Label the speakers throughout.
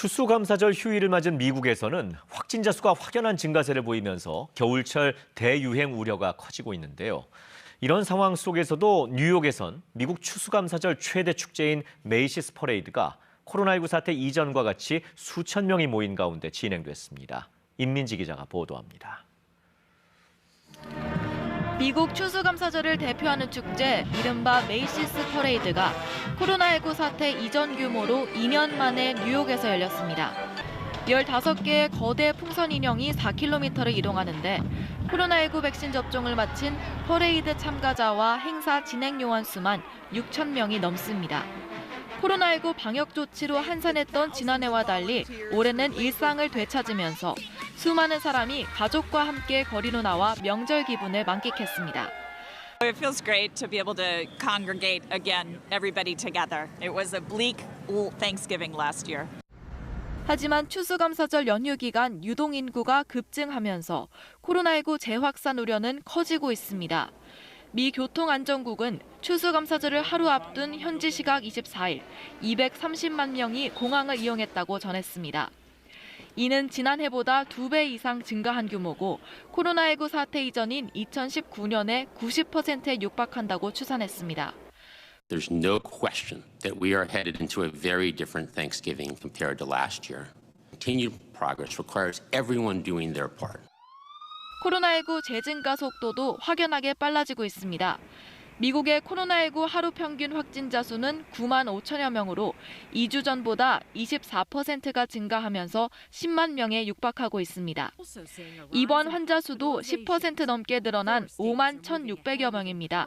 Speaker 1: 추수감사절 휴일을 맞은 미국에서는 확진자 수가 확연한 증가세를 보이면서 겨울철 대유행 우려가 커지고 있는데요. 이런 상황 속에서도 뉴욕에선 미국 추수감사절 최대 축제인 메이시스 퍼레이드가 코로나19 사태 이전과 같이 수천 명이 모인 가운데 진행됐습니다. 임민지 기자가 보도합니다.
Speaker 2: 미국 추수감사절을 대표하는 축제 이른바 메이시스 퍼레이드가 코로나19 사태 이전 규모로 2년 만에 뉴욕에서 열렸습니다. 15개의 거대 풍선 인형이 4km를 이동하는데 코로나19 백신 접종을 마친 퍼레이드 참가자와 행사 진행 요원 수만 6천 명이 넘습니다. 코로나19 방역 조치로 한산했던 지난해와 달리 올해는 일상을 되찾으면서 수많은 사람이 가족과 함께 거리로 나와 명절 기분을 만끽했습니다.
Speaker 3: It feels great to be able to congregate again, everybody together. It was a bleak Thanksgiving last year.
Speaker 2: 하지만 추수감사절 연휴 기간 유동 인구가 급증하면서 코로나19 재확산 우려는 커지고 있습니다. 미 교통안전국은 추수감사절을 하루 앞둔 현지 시각 24일 230만 명이 공항을 이용했다고 전했습니다. 이는 지난해보다 2배 이상 증가한 규모고 코로나19 사태 이전인 2019년에 90%에 육박한다고 추산했습니다.
Speaker 4: There's no question that we are headed into a very different Thanksgiving compared to last year. Continued progress requires everyone doing their part.
Speaker 2: 코로나19 재증가 속도도 확연하게 빨라지고 있습니다. 미국의 코로나19 하루 평균 확진자 수는 9만 5천여 명으로 2주 전보다 24%가 증가하면서 10만 명에 육박하고 있습니다. 입원 환자 수도 10% 넘게 늘어난 5만 1,600여 명입니다.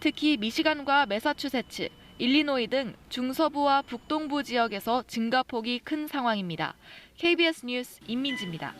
Speaker 2: 특히 미시간과 매사추세츠, 일리노이 등 중서부와 북동부 지역에서 증가폭이 큰 상황입니다. KBS 뉴스 임민지입니다.